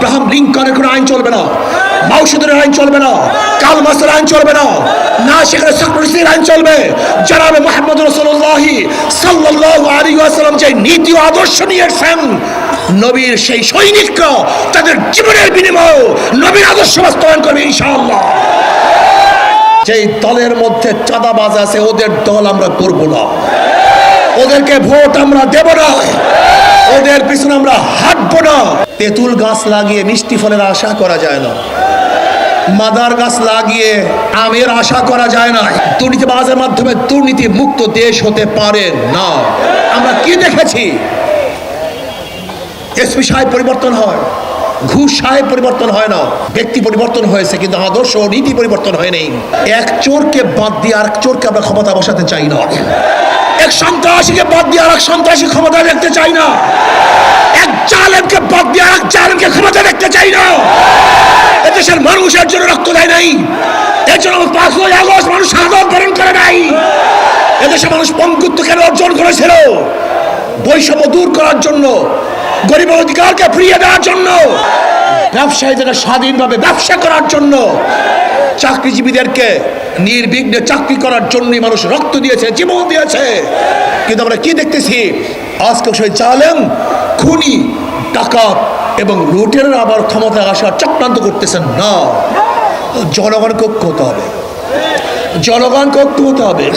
Abraham লিঙ্কনের কোনো আইন চলবে না। মাউসুদের আইন চলবে না। কাল মাসের আইন চলবে না। না, সেখানে সাকরিসির আইন চলবে। জানাবে মোহাম্মদ রসুল্লাহি সাল্লাল্লাহু আলাইহি ওয়াসাল্লাম যে নীতি আদর্শ নিয়ে এসেছেন নবীর সেই সৈনিকরা তাদের জীবনের বিনিময়ে নবীর আদর্শ বাস্তবায়ন করবে ইনশাআল্লাহ। যেই দলের মধ্যে চাঁদাবাজ আছে, ওদের দল আমরা করব না। ওদেরকে ভোট আমরা দেব না। ওদের পিছনে আমরা হাঁটবো না। তেঁতুল গাছ লাগিয়ে মিষ্টি ফলের আশা করা যায় না। মাদার গাছ লাগিয়ে আমের আশা করা যায় না। দুর্নীতিবাজের মাধ্যমে দুর্নীতি মুক্ত দেশ হতে পারে না। আমরা কি দেখেছি? এসপি সাহেব পরিবর্তন হয়, ঘুষ সাহেব পরিবর্তন হয় না, ব্যক্তি পরিবর্তন হয়েছে কিন্তু আদর্শ নীতি পরিবর্তন হয়নি এক চোরকে বাদ দিয়ে আরেক চোরকে আমরা ক্ষমতা বসাতে চাই না। এক সন্ত্রাসীকে বাদ দিয়ে আর এক সন্ত্রাসী ক্ষমতা দেখতে চাই না। এক জালেমকে বাদ দিয়ে আর এক জালেমকে ক্ষমতা দেখতে চাই না। এদেশের মানুষের জন্য রক্ত দেয় নাই। এর জন্য পাঁচই আগস্ট মানুষ সাধারণ বরণ করে নাই। এদেশে মানুষ পঙ্গুত্ব কেন অর্জন করেছিল? বৈষম্য দূর করার জন্য, গরিব অধিকারকে ফিরিয়ে দেওয়ার জন্য ব্যবসায়ীদের স্বাধীনভাবে ব্যবসা করার জন্য চাকরিজীবীদেরকে নির্বিঘ্নে চাকরি করার জন্যই মানুষ রক্ত দিয়েছে, জীবন দিয়েছে। কিন্তু আমরা কি দেখতেছি? আজকে সেই জালেম, খুনি, ডাকাত এবং লুটেরা আবার ক্ষমতায় আসার চক্রান্ত করতেছেন না। জনগণকে ঐক্য হতে হবে। জনগণকে ঐক্য হতে হবে।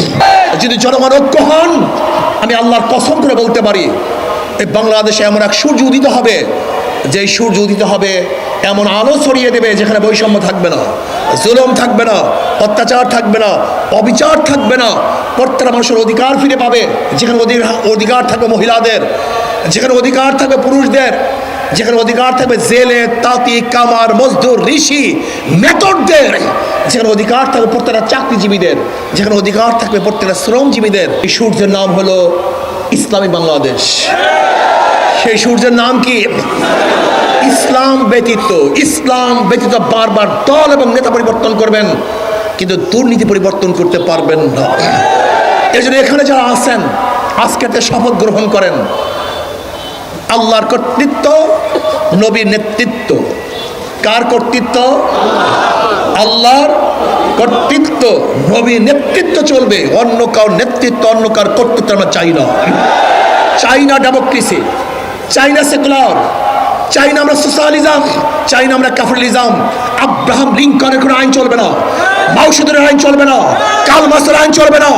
যদি জনগণ ঐক্য হন, আমি আল্লাহর কসম করে বলতে পারি, এই বাংলাদেশে এমন এক সূর্য উদিত হবে, যেই সূর্য উদিত হবে এমন আলো ছড়িয়ে দেবে যেখানে বৈষম্য থাকবে না, জুলম থাকবে না, অত্যাচার থাকবে না, অবিচার থাকবে না। প্রত্যেকটা মানুষের অধিকার ফিরে পাবে, যেখানে অধি- অধিকার থাকবে মহিলাদের, যেখানে অধিকার থাকবে পুরুষদের, যেখানে অধিকার থাকবে জেলে, তাঁতি, কামার, মজদুর, ঋষি, মেতরদের, যেখানে অধিকার থাকবে প্রত্যেকটা চাকরিজীবীদের, যেখানে অধিকার থাকবে প্রত্যেকটা শ্রমজীবীদের। এই সূর্যের নাম হলো ইসলামী বাংলাদেশ। সেই সূর্যের নাম কি? ইসলাম ব্যতীত ইসলাম ব্যতীত বারবার দল এবং নেতা পরিবর্তন করবেন, কিন্তু দুর্নীতি পরিবর্তন করতে পারবেন না। এই জন্য এখানে যারা আছেন, আজকে তে শপথ গ্রহণ করেন, আল্লাহর কর্তৃত্ব, নবীর নেতৃত্ব। কার কর্তৃত্ব? আল্লাহর কর্তৃত্ব, নবীর নেতৃত্ব চলবে। অন্য কার নেতৃত্ব, অন্য কার কর্তৃত্ব আমরা চাই না। চাই না ডেমোক্রেসি চাই না সেকুলার। চাই না আমরা সোশ্যালিজম চাই না আমরা ক্যাপিটালিজম। আব্রাহাম লিঙ্কনের কোনো আইন চলবে না। মাউসুদের আইন চলবে না। কাল মাসের আইন চলবে না।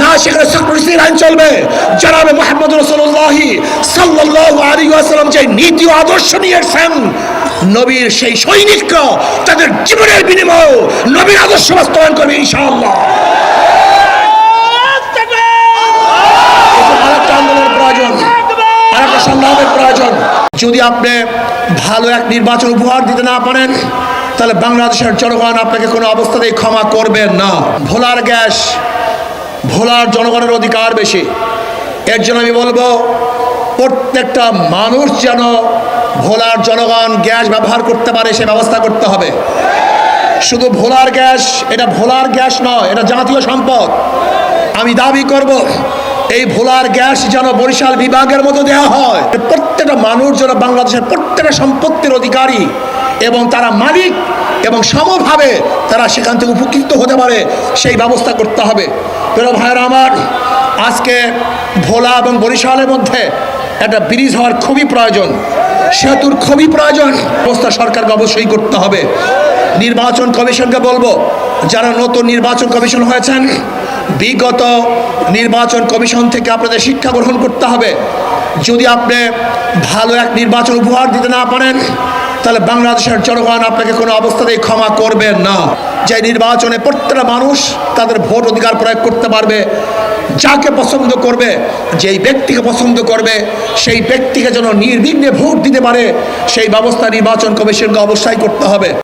না, সেখানে সাকরিসির আইন চলবে। জানাবে মোহাম্মদ রসুল্লাহি সাল্লাল্লাহু আলাইহি ওয়াসাল্লাম যে নীতি ও আদর্শ নিয়ে এসেছেন, নবীর সেই সৈনিকরা তাদের জীবনের বিনিময়ে নবীর আদর্শ বাস্তবায়ন করবে ইনশাআল্লাহ। যদি আপনি ভালো এক নির্বাচন উপহার দিতে না পারেন, তাহলে বাংলাদেশের জনগণ আপনাকে কোনো অবস্থাতেই ক্ষমা করবে না। ভোলার গ্যাস, ভোলার জনগণের অধিকার বেশি। এর জন্য আমি বলব, প্রত্যেকটা মানুষ যেন ভোলার জনগণ গ্যাস ব্যবহার করতে পারে, সে ব্যবস্থা করতে হবে। শুধু ভোলার গ্যাস, এটা ভোলার গ্যাস নয়, এটা জাতীয় সম্পদ। আমি দাবি করব এই ভোলার গ্যাস যেন বরিশাল বিভাগের মতো দেওয়া হয়। প্রত্যেকটা মানুষ যেন বাংলাদেশের প্রত্যেকটা সম্পত্তির অধিকারী এবং তারা মালিক এবং সমভাবে তারা সেখান থেকে উপকৃত হতে পারে, সেই ব্যবস্থা করতে হবে। প্রিয় ভাইয়েরা আমার, আজকে ভোলা এবং বরিশালের মধ্যে একটা ব্রিজ হওয়ার খুবই প্রয়োজন। সেতুর খুবই প্রয়োজন। ব্যবস্থা সরকারকে অবশ্যই করতে হবে। নির্বাচন কমিশনকে বলব, যারা নতুন নির্বাচন কমিশন হয়েছেন বিগত নির্বাচন কমিশন থেকে আপনাদের শিক্ষা গ্রহণ করতে হবে। যদি আপনি ভালো এক নির্বাচন উপহার দিতে না পারেন, তাহলে বাংলাদেশের জনগণ আপনাকে কোনো অবস্থাতেই ক্ষমা করবেন না। যে নির্বাচনে প্রত্যেকটা মানুষ তাদের ভোট অধিকার প্রয়োগ করতে পারবে, যাকে পছন্দ করবে, যেই ব্যক্তিকে পছন্দ করবে, সেই ব্যক্তিকে যেন নির্বিঘ্নে ভোট দিতে পারে, সেই ব্যবস্থা নির্বাচন কমিশনকে অবশ্যই করতে হবে।